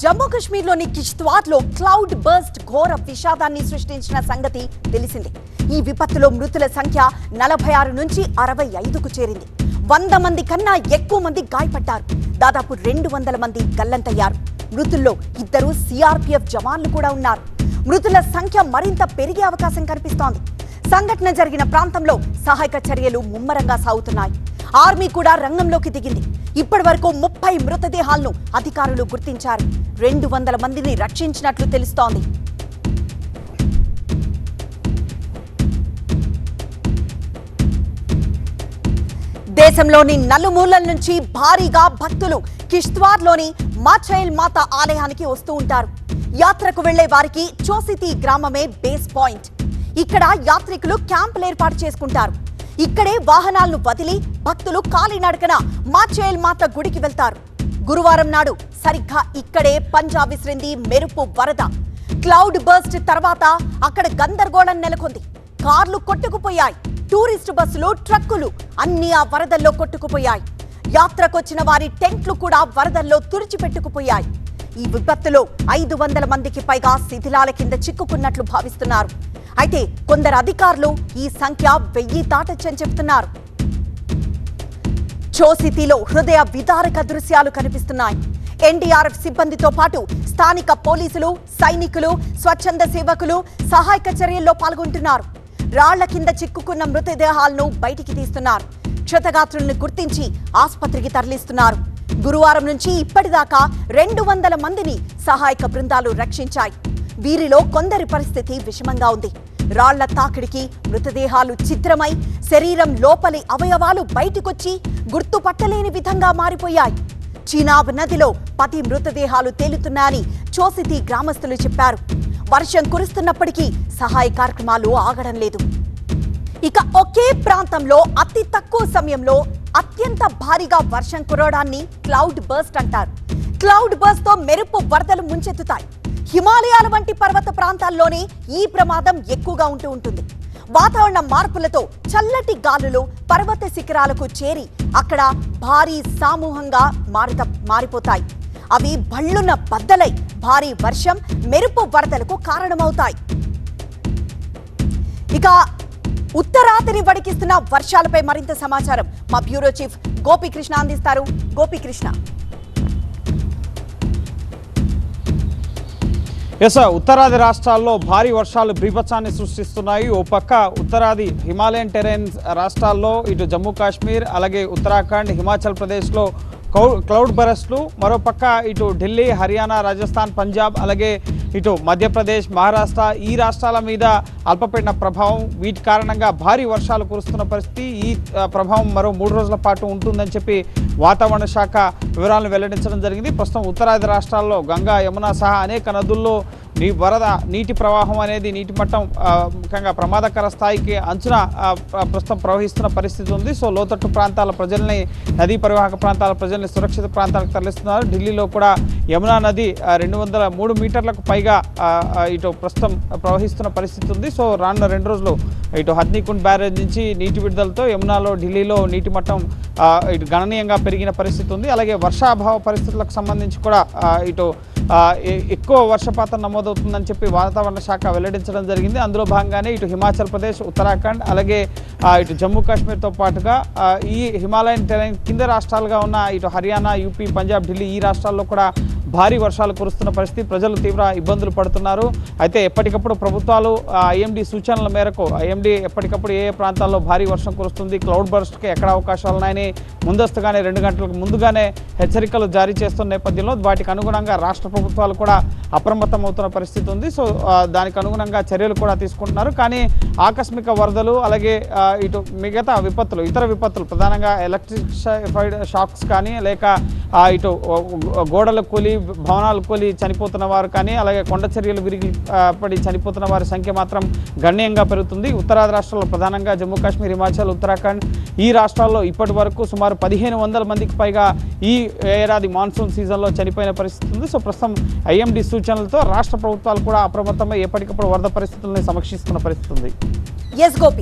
జమ్మూ కాశ్మీర్లోని కిష్త్వార్లో cloud burst ఘోర విషాదాన్ని సృష్టించిన సంగతి తెలిసిందే. ఈ విపత్తులో మృతుల సంఖ్య నలభై ఆరు నుంచి అరవై ఐదుకు చేరింది. వంద మంది కన్నా ఎక్కువ మంది గాయపడ్డారు. దాదాపు రెండు వందల మంది గల్లంతయ్యారు. మృతుల్లో ఇద్దరు సిఆర్పిఎఫ్ జవాన్లు కూడా ఉన్నారు. మృతుల సంఖ్య మరింత పెరిగే అవకాశం కనిపిస్తోంది. సంఘటన జరిగిన ప్రాంతంలో సహాయక చర్యలు ముమ్మరంగా సాగుతున్నాయి. ఆర్మీ కూడా రంగంలోకి దిగింది. ఇప్పటి వరకు ముప్పై మృతదేహాలను అధికారులు గుర్తించారు. రెండు వందల మందిని రక్షించినట్లు తెలుస్తోంది. దేశంలోని నలుమూలల నుంచి భారీగా భక్తులు కిష్త్వార్లోని మాచైల్ మాత ఆలయానికి వస్తూ ఉంటారు. యాత్రకు వెళ్ళే వారికి చోసితి గ్రామమే బేస్ పాయింట్. ఇక్కడ యాత్రికులు క్యాంపులు ఏర్పాటు చేసుకుంటారు. ఇక్కడే వాహనాలను వదిలి భక్తులు కాలినడకన మాచేల్ మాత గుడికి వెళ్తారు. గురువారం నాడు సరిగ్గా ఇక్కడే పంజాబ్ విసిరింది మెరుపు వరద. క్లౌడ్ బర్స్ట్ తర్వాత అక్కడ గందరగోళం నెలకొంది. కార్లు కొట్టుకుపోయాయి. టూరిస్ట్ బస్సులు ట్రక్కులు అన్ని ఆ వరదల్లో కొట్టుకుపోయాయి. యాత్రకొచ్చిన వారి టెంట్లు కూడా వరదల్లో తుడిచిపెట్టుకుపోయాయి. ఈ విపత్తులో ఐదు వందల మందికి పైగా శిథిలాల కింద చిక్కుకున్నట్లు భావిస్తున్నారు. అయితే కొందరు అధికారులు ఈ సంఖ్య వెయ్యి దాటొచ్చని చెబుతున్నారు చోసితిలో హృదయ విదారక దృశ్యాలు కనిపిస్తున్నాయి. ఎన్డీఆర్ఎఫ్ సిబ్బందితో పాటు స్థానిక పోలీసులు సైనికులు స్వచ్ఛంద సేవకులు సహాయక చర్యల్లో పాల్గొంటున్నారు. రాళ్ళ కింద చిక్కుకున్న మృతదేహాలను బయటికి తీస్తున్నారు. క్షతగాత్రులను గుర్తించి ఆసుపత్రికి తరలిస్తున్నారు. గురువారం నుంచి ఇప్పటిదాకా రెండు వందల మందిని సహాయక బృందాలు రక్షించాయి. వీరిలో కొందరి పరిస్థితి విషమంగా ఉంది. రాళ్ళ తాకిడికి మృతదేహాలు చిత్రమై శరీరం లోపలి అవయవాలు బయటకొచ్చి గుర్తుపట్టలేని విధంగా మారిపోయాయి. చీనాబ్ నదిలో పది మృతదేహాలు తేలుతున్నాయని చోసితి గ్రామస్తులు చెప్పారు. వర్షం కురుస్తున్నప్పటికీ సహాయ కార్యక్రమాలు ఆగడం లేదు. ఇక ఒకే ప్రాంతంలో అతి తక్కువ సమయంలో అత్యంత భారీగా వర్షం కురవడాన్ని క్లౌడ్ బర్స్ట్ అంటారు. క్లౌడ్ బర్స్ట్తో మెరుపు వరదలు ముంచెత్తుతాయి. హిమాలయాల వంటి పర్వత ప్రాంతాల్లోనే ఈ ప్రమాదం ఎక్కువగా ఉంటూ ఉంటుంది. వాతావరణ మార్పులతో చల్లటి గాలులు పర్వత శిఖరాలకు చేరి అక్కడ భారీ సమూహంగా మారుత మారిపోతాయి. అవి భళ్ళున బద్దలై భారీ వర్షం మెరుపు వరదలకు కారణమవుతాయి. ఇక ఉత్తరాదిని వడికిస్తున్న వర్షాలపై మరింత సమాచారం. మా బ్యూరో చీఫ్ గోపీకృష్ణ అందిస్తారు. గోపీకృష్ణ. ఎస్ ఉత్తరాది రాష్ట్రాల్లో భారీ వర్షాలు బీభత్సాన్ని సృష్టిస్తున్నాయి. ఓ పక్క ఉత్తరాది హిమాలయన్ టెరైన్ రాష్ట్రాల్లో ఇటు జమ్మూ కాశ్మీర్ అలాగే ఉత్తరాఖండ్ హిమాచల్ ప్రదేశ్లో క్లౌడ్ బరస్ట్లు. మరోపక్క ఇటు ఢిల్లీ హర్యానా రాజస్థాన్ పంజాబ్ అలాగే ఇటు మధ్యప్రదేశ్ మహారాష్ట్ర ఈ రాష్ట్రాల మీద అల్పపీడన ప్రభావం వీటి కారణంగా భారీ వర్షాలు కురుస్తున్న పరిస్థితి ఈ ప్రభావం మరో మూడు రోజుల పాటు ఉంటుందని చెప్పి వాతావరణ శాఖ వివరాలను వెల్లడించడం జరిగింది. ప్రస్తుతం ఉత్తరాది రాష్ట్రాల్లో గంగా యమున సహా అనేక నదుల్లో నీ వరద నీటి ప్రవాహం అనేది నీటి మట్టం ముఖ్యంగా ప్రమాదకర స్థాయికి అంచున ప్రస్తుతం ప్రవహిస్తున్న పరిస్థితి ఉంది. సో లోతట్టు ప్రాంతాల ప్రజల్ని నదీ పరివాహక ప్రాంతాల ప్రజల్ని సురక్షిత ప్రాంతాలకు తరలిస్తున్నారు. ఢిల్లీలో కూడా యమునా నది రెండు వందల మూడు మీటర్లకు పైగా ఇటు ప్రస్తుతం ప్రవహిస్తున్న పరిస్థితి ఉంది. సో రానున్న రెండు రోజులు ఇటు హత్నీకుండ్ బ్యారేజ్ నుంచి నీటి విడుదలతో యమునాలో ఢిల్లీలో నీటి మట్టం ఇటు గణనీయంగా పెరిగిన పరిస్థితి ఉంది. అలాగే వర్షాభావ పరిస్థితులకు సంబంధించి కూడా ఇటు ఎక్కువ వర్షపాతం నమోదవుతుందని చెప్పి వాతావరణ శాఖ వెల్లడించడం జరిగింది. అందులో భాగంగానే ఇటు హిమాచల్ ప్రదేశ్ ఉత్తరాఖండ్ అలాగే ఇటు జమ్మూ కాశ్మీర్తో పాటుగా ఈ హిమాలయన్ టెరైన్ కింద రాష్ట్రాలుగా ఉన్న ఇటు హర్యానా యూపీ పంజాబ్ ఢిల్లీ ఈ రాష్ట్రాల్లో కూడా భారీ వర్షాలు కురుస్తున్న పరిస్థితి ప్రజలు తీవ్ర ఇబ్బందులు పడుతున్నారు. అయితే ఎప్పటికప్పుడు ప్రభుత్వాలు ఐఎండీ సూచనల మేరకు ఐఎండీ ఎప్పటికప్పుడు ఏ ఏ ప్రాంతాల్లో భారీ వర్షం కురుస్తుంది క్లౌడ్ బర్స్ట్కి ఎక్కడ అవకాశాలు ఉన్నాయని ముందస్తుగానే రెండు గంటలకు ముందుగానే హెచ్చరికలు జారీ చేస్తున్న నేపథ్యంలో వాటికి అనుగుణంగా రాష్ట్ర ప్రభుత్వాలు కూడా అప్రమత్తం అవుతున్న పరిస్థితి ఉంది. సో దానికి అనుగుణంగా చర్యలు కూడా తీసుకుంటున్నారు. కానీ ఆకస్మిక వరదలు అలాగే ఇటు మిగతా విపత్తులు ఇతర విపత్తులు ప్రధానంగా ఎలక్ట్రిఫైడ్ షాక్స్ కానీ లేక ఇటు గోడల కూలి భవనాలు కూలి చనిపోతున్న వారు కానీ అలాగే కొండ చర్యలు విరిగి పడి చనిపోతున్న వారి సంఖ్య మాత్రం గణనీయంగా పెరుగుతుంది. ఉత్తరాది రాష్ట్రాల్లో ప్రధానంగా జమ్మూ కాశ్మీర్ హిమాచల్ ఉత్తరాఖండ్ ఈ రాష్ట్రాల్లో ఇప్పటి వరకు సుమారు పదిహేను వందల మందికి పైగా ఈ ఏడాది మాన్సూన్ సీజన్లో చనిపోయిన పరిస్థితి ఉంది. సో ప్రస్తుతం ఐఎండి సూచనలతో రాష్ట్ర ప్రభుత్వాలు కూడా అప్రమత్తమై ఎప్పటికప్పుడు వరద పరిస్థితుల్ని సమీక్షిస్తున్న పరిస్థితి ఉంది. ఎస్ గోపి